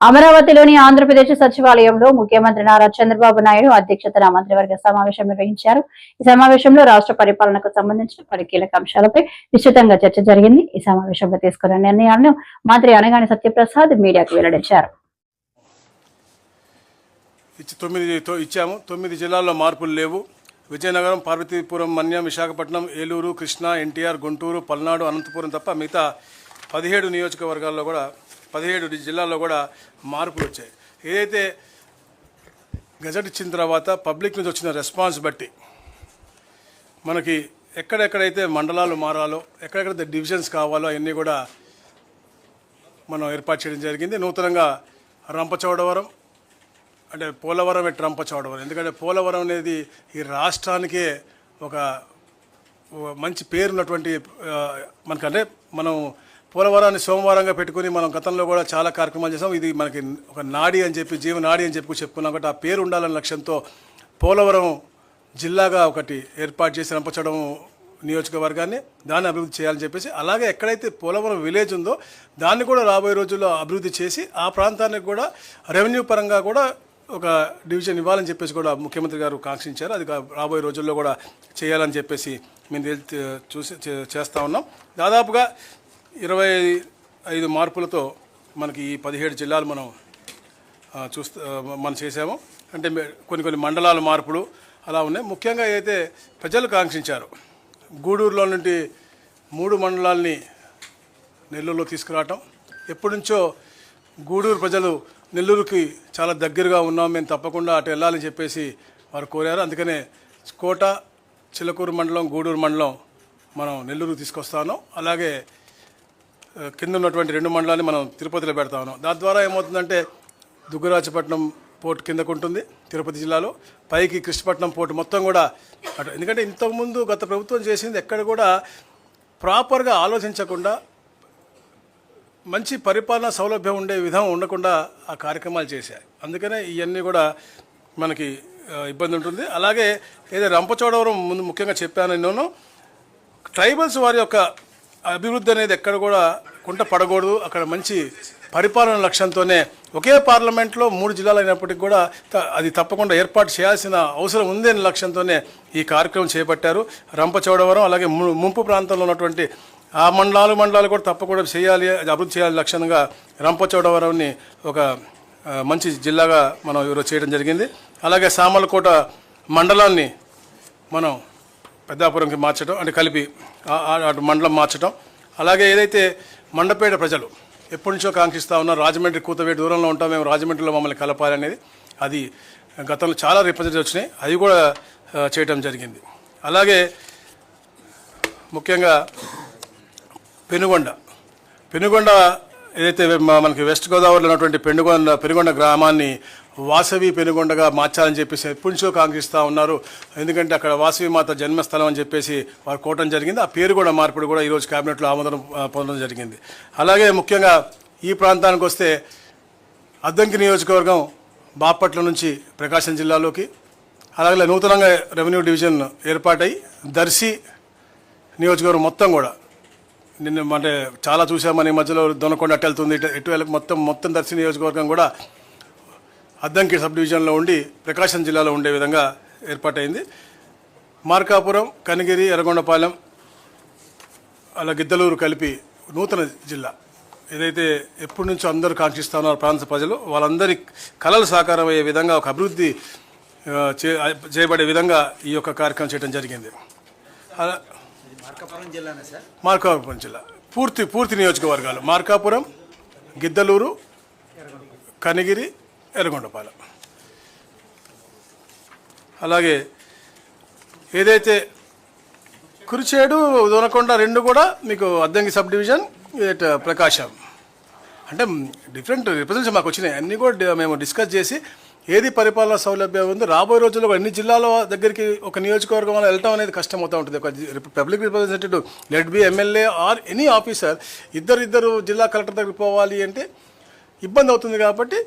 అమరావతిలోని ఆంధ్రప్రదేశ్ సచివాలయంలో ముఖ్యమంత్రి నారా చంద్రబాబు నాయుడు అధ్యక్షతన మంత్రివర్గ సమావేశం నిర్వహించారు. ఈ సమావేశంలో రాష్ట్ర పరిపాలనకు సంబంధించిన పలు కీలక అంశాలపై విస్తృతంగా చర్చ జరిగింది. ఈ సమావేశంలో తీసుకున్న నిర్ణయాలను మంత్రి అనగాని సత్యప్రసాద్ మీడియాకు వెల్లడించారు. తొమ్మిది ఇచ్చాము. తొమ్మిది జిల్లాల్లో మార్పులు లేవు. విజయనగరం పార్వతీపురం మన్యం విశాఖపట్నం ఏలూరు కృష్ణా ఎన్టీఆర్ గుంటూరు పల్నాడు అనంతపురం తప్ప మిగతా పదిహేడు నియోజకవర్గాల్లో కూడా పదిహేడు జిల్లాల్లో కూడా మార్పులు వచ్చాయి. ఏదైతే గజెట్ ఇచ్చిన తర్వాత పబ్లిక్ నుంచి వచ్చిన రెస్పాన్స్ బట్టి మనకి ఎక్కడెక్కడైతే మండలాలు మారాలో ఎక్కడెక్కడైతే డివిజన్స్ కావాలో అవన్నీ కూడా మనం ఏర్పాటు చేయడం జరిగింది. నూతనంగా రంపచోడవరం అంటే పోలవరం ఎట్ రంపచోడవరం. ఎందుకంటే పోలవరం అనేది ఈ రాష్ట్రానికే ఒక మంచి పేరున్నటువంటి మనకంటే మనం పోలవరాన్ని సోమవారంగా పెట్టుకుని మనం గతంలో కూడా చాలా కార్యక్రమాలు చేసాం ఇది మనకి ఒక నాడి అని చెప్పి జీవనాడి అని చెప్పి చెప్పుకున్నాం కాబట్టి ఆ పేరు ఉండాలనే లక్ష్యంతో పోలవరం జిల్లాగా ఒకటి ఏర్పాటు చేసి నంపచడం నియోజకవర్గాన్ని దాన్ని అభివృద్ధి చేయాలని చెప్పేసి అలాగే ఎక్కడైతే పోలవరం విలేజ్ ఉందో దాన్ని కూడా రాబోయే రోజుల్లో అభివృద్ధి చేసి ఆ ప్రాంతానికి కూడా రెవెన్యూ పరంగా కూడా ఒక డివిజన్ ఇవ్వాలని చెప్పేసి కూడా ముఖ్యమంత్రి గారు కాంక్షించారు. అది రాబోయే రోజుల్లో కూడా చేయాలని చెప్పేసి మేము చూసి చేస్తూ చేస్తా ఉన్నాం. దాదాపుగా ఇరవై ఐదు మార్పులతో మనకి ఈ పదిహేడు జిల్లాలు మనం చూస్తా మనం చేసాము అంటే కొన్ని కొన్ని మండలాల మార్పులు అలా ఉన్నాయి. ముఖ్యంగా అయితే ప్రజలు కాంక్షించారు గూడూరులో నుండి మూడు మండలాల్ని నెల్లూరులో తీసుకురావటం ఎప్పటి నుంచో గూడూరు ప్రజలు నెల్లూరుకి చాలా దగ్గరగా ఉన్నాం మేము తప్పకుండా అటు వెళ్ళాలని చెప్పేసి వారు కోరారు. అందుకనే కోట చిలకూరు మండలం గూడూరు మండలం మనం నెల్లూరు తీసుకొస్తాను. అలాగే కింద ఉన్నటువంటి రెండు మండలాన్ని మనం తిరుపతిలో పెడతా ఉన్నాం. దాని ద్వారా ఏమవుతుందంటే దుగ్గరాజపట్నం పోర్ట్ కిందకు ఉంటుంది తిరుపతి జిల్లాలో. పైకి కృష్ణపట్నం పోర్ట్ మొత్తం కూడా అటు ఎందుకంటే ఇంతకుముందు గత ప్రభుత్వం చేసింది ఎక్కడ కూడా ప్రాపర్గా ఆలోచించకుండా మంచి పరిపాలన సౌలభ్యం ఉండే విధం ఉండకుండా ఆ కార్యక్రమాలు చేశాయి. అందుకనే ఇవన్నీ కూడా మనకి ఇబ్బంది ఉంటుంది. అలాగే ఏదో రంపచోడవరం ముందు ముఖ్యంగా చెప్పాను నేను. ట్రైబల్స్ వారి యొక్క అభివృద్ధి అనేది ఎక్కడ కూడా కుంట పడకూడదు. అక్కడ మంచి పరిపాలన లక్ష్యంతోనే ఒకే పార్లమెంట్లో మూడు జిల్లాలు అయినప్పటికీ కూడా త- అది తప్పకుండా ఏర్పాటు చేయాల్సిన అవసరం ఉంది అనే లక్ష్యంతోనే ఈ కార్యక్రమం చేపట్టారు. రంపచోడవరం అలాగే ము- ముంపు ప్రాంతంలో ఉన్నటువంటి ఆ మండలాలు మండలాలు కూడా తప్పకుండా చేయాలి అభివృద్ధి చేయాలి లక్ష్యంగా రంపచోడవరంని ఒక మంచి జిల్లాగా మనం ఈరోజు చేయడం జరిగింది. అలాగే సామలకోట మండలాన్ని మనం పెద్దాపురంకి మార్చడం అంటే కలిపి అటు మండలం మార్చడం అలాగే ఏదైతే మండపేట ప్రజలు ఎప్పటి నుంచో కాంక్షిస్తూ ఉన్నారు రాజమండ్రి కూతవేటి దూరంలో ఉంటాం మేము రాజమండ్రిలో మమ్మల్ని కలపాలి అనేది అది గతంలో చాలా రిప్రజెంట్ వచ్చినాయి అది కూడా చేయటం జరిగింది. అలాగే ముఖ్యంగా పెనుగొండ. పెనుగొండ ఏదైతే మనకి వెస్ట్ గోదావరిలో ఉన్నటువంటి పెనుగొండ పెనుగొండ గ్రామాన్ని వాసవి పెనుగొండగా మార్చాలని చెప్పేసి ఎప్పటి నుంచో కాంక్షిస్తూ ఉన్నారు. ఎందుకంటే అక్కడ వాసవి మాత జన్మస్థలం అని చెప్పేసి వారు కోవటం జరిగింది. ఆ పేరు కూడా మార్పుడు కూడా ఈరోజు కేబినెట్లో ఆమోదం పొందడం జరిగింది. అలాగే ముఖ్యంగా ఈ ప్రాంతానికి వస్తే అద్దంకి నియోజకవర్గం బాపట్ల నుంచి ప్రకాశం జిల్లాలోకి అలాగే నూతనంగా రెవెన్యూ డివిజన్ ఏర్పాటై దర్శి నియోజకవర్గం మొత్తం కూడా. నిన్న అంటే చాలా చూసామని ఈ మధ్యలో దొనకొండ అట్టెళ్తుంది ఇటు మొత్తం మొత్తం దర్శి నియోజకవర్గం కూడా అద్దంకి సబ్ డివిజన్లో ఉండి ప్రకాశం జిల్లాలో ఉండే విధంగా ఏర్పాటైంది. మార్కాపురం కనిగిరి ఎర్రగొండపాలెం అలా గిద్దలూరు కలిపి నూతన జిల్లా. ఏదైతే ఎప్పటి నుంచో అందరూ కాంక్షిస్తా ఉన్నారు ప్రాంత ప్రజలు వాళ్ళందరి కళలు సాకారం అయ్యే విధంగా ఒక అభివృద్ధి చేయబడే విధంగా ఈ యొక్క కార్యక్రమం చేయడం జరిగింది. మార్కాపురం జిల్లా. పూర్తి పూర్తి నియోజకవర్గాలు. మార్కాపురం గిద్దలూరు కనిగిరి ఎర్రగొండపాలెం. అలాగే ఏదైతే కురిచేడు దొనకొండ రెండు కూడా మీకు అద్దంకి సబ్ డివిజన్ ప్రకాశం. అంటే డిఫరెంట్ రిప్రజెంట్స్ మాకు వచ్చినాయి. అన్నీ కూడా మేము డిస్కస్ చేసి ఏది పరిపాలన సౌలభ్యం ఉంది రాబోయే రోజుల్లో అన్ని జిల్లాల దగ్గరికి ఒక నియోజకవర్గం వల్ల వెళ్ళటం అనేది కష్టం అవుతూ ఉంటుంది. ఒక public representative let be MLA or any officer ఇద్దరు ఇద్దరు జిల్లా కలెక్టర్ దగ్గరికి పోవాలి అంటే ఇబ్బంది అవుతుంది కాబట్టి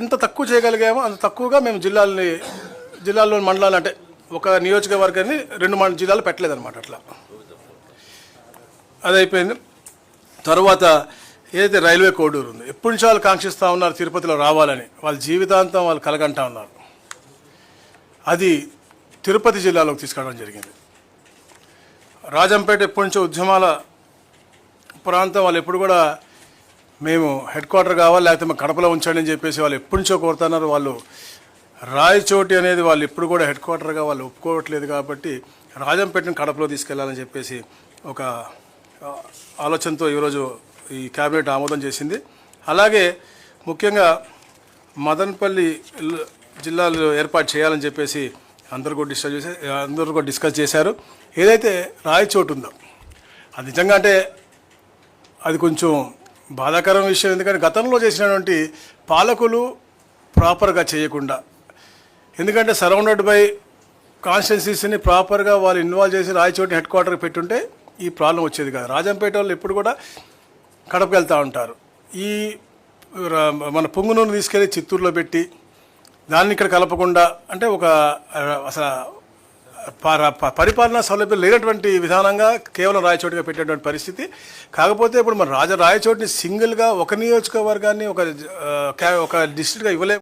ఎంత తక్కువ చేయగలిగామో అంత తక్కువగా మేము జిల్లాలని జిల్లాల్లోని మండలాలు అంటే ఒక నియోజకవర్గాన్ని రెండు మండల జిల్లాలు పెట్టలేదన్నమాట అట్లా. అది అయిపోయింది తర్వాత ఏదైతే రైల్వే కోడూరు ఉంది ఎప్పటి నుంచి వాళ్ళు కాంక్షిస్తూ ఉన్నారు తిరుపతిలో రావాలని. వాళ్ళ జీవితాంతం వాళ్ళు కలగంటా ఉన్నారు. అది తిరుపతి జిల్లాలోకి తీసుకురావడం జరిగింది. రాజంపేట ఎప్పటి నుంచో ఉద్యమాల ప్రాంతం వాళ్ళు ఎప్పుడు కూడా మేము హెడ్ క్వార్టర్ కావాలి లేకపోతే మా కడపలో ఉంచండి అని చెప్పేసి వాళ్ళు ఎప్పటి నుంచో కోరుతున్నారు. వాళ్ళు రాయచోటి అనేది వాళ్ళు ఎప్పుడు కూడా హెడ్ క్వార్టర్గా వాళ్ళు ఒప్పుకోవట్లేదు కాబట్టి రాజంపేటను కడపలో తీసుకెళ్ళాలని చెప్పేసి ఒక ఆలోచనతో ఈరోజు ఈ క్యాబినెట్ ఆమోదం చేసింది. అలాగే ముఖ్యంగా మదనపల్లి జిల్లాలో ఏర్పాటు చేయాలని చెప్పేసి అందరూ కూడా డిస్కస్ చేసి అందరూ కూడా డిస్కస్ చేశారు. ఏదైతే రాయచోటు ఉందో అది నిజంగా అంటే అది కొంచెం బాధాకరం విషయం ఎందుకంటే గతంలో చేసినటువంటి పాలకులు ప్రాపర్గా చేయకుండా ఎందుకంటే సరౌండెడ్ బై కాన్స్టిట్యున్సీస్ని ప్రాపర్గా వాళ్ళు ఇన్వాల్వ్ చేసి రాయచోటి హెడ్ క్వార్టర్ పెట్టుంటే ఈ ప్రాబ్లం వచ్చేది కాదు. రాజంపేట వాళ్ళు ఎప్పుడు కూడా కడపకి వెళ్తూ ఉంటారు. ఈ మన మన నూనె తీసుకెళ్ళి చిత్తూరులో పెట్టి దాన్ని ఇక్కడ కలపకుండా అంటే ఒక అసలు పరిపాలనా సౌలభ్యం లేనటువంటి విధానంగా కేవలం రాయచోటిగా పెట్టేటువంటి పరిస్థితి. కాకపోతే ఇప్పుడు మన రాజ రాయచోటిని సింగిల్గా ఒక నియోజకవర్గాన్ని ఒక ఒక డిస్ట్రిక్ట్గా ఇవ్వలేము